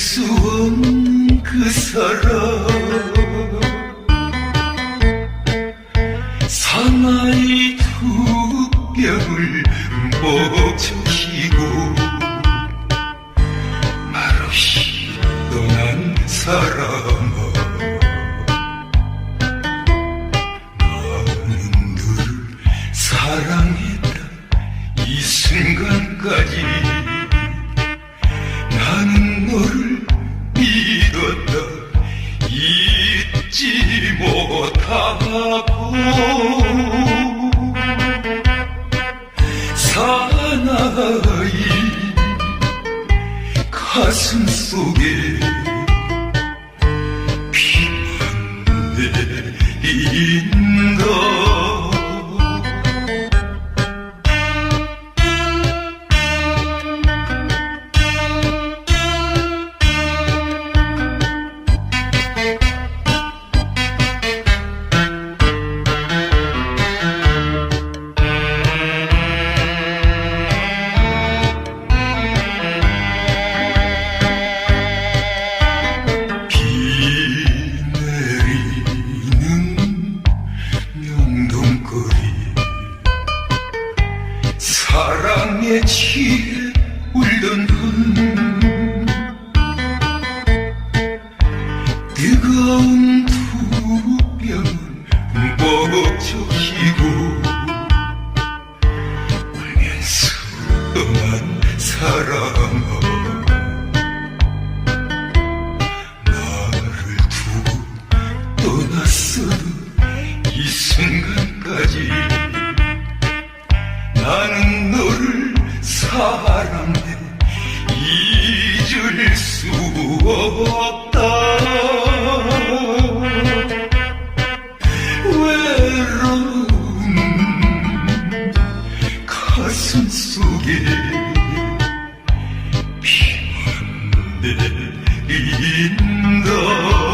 수 없는 그 사람. 사나이 두 뼘을 먹혀시고 말없이 떠난 사람아. 나는 너를 사랑했다. 이 순간까지 못하고 사나이 가슴 속에 피만 내린 취해 울던 분. 뜨거운 두 뺨을 먹혀히고 울면서 떠난 사랑아 수 없다. 외로운 가슴 속에 피만내 인다